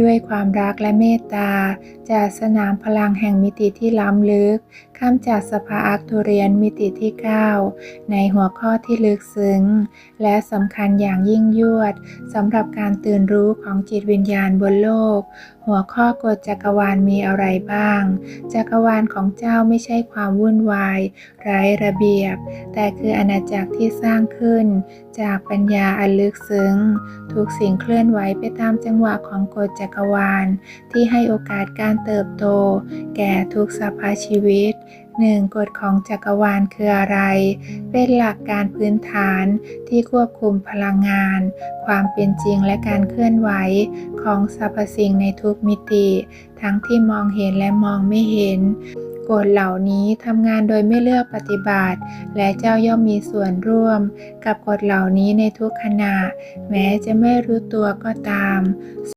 ด้วยความรักและเมตตา จากสนามพลังแห่งมิติที่ล้ำลึก ข้ามจากสภาอาร์คทูเรียนมิติที่ 9 ในหัวข้อที่ลึกซึ้ง และสำคัญอย่างยิ่งยวดสำหรับการตื่นรู้ของจิตวิญญาณบนโลก หัวข้อกฎจักรวาลมีอะไรบ้าง จักรวาลของเจ้าไม่ใช่ความวุ่นวาย ไร้ระเบียบ แต่คืออาณาจักรที่สร้างขึ้น จากปัญญาอันลึกซึ้ง ทุกสิ่งเคลื่อนไหวไปตามจังหวะของกฎจักรักรวาล ที่ให้โอกาสการเติบโต แก่ทุกสภาชีวิตหนึ่งกฎของจักรวาลคืออะไร เป็นหลักการพื้นฐานที่ควบคุมพลังงาน ความเป็นจริงและการเคลื่อนไหวของสรรพสิ่งในทุกมิติ ทั้งที่มองเห็นและมองไม่เห็นกฎเหล่านี้ทำงานโดยไม่เลือกปฏิบัติ และเจ้าย่อมมีส่วนร่วม กับกฎเหล่านี้ในทุกขณะ แม้จะไม่รู้ตัวก็ตาม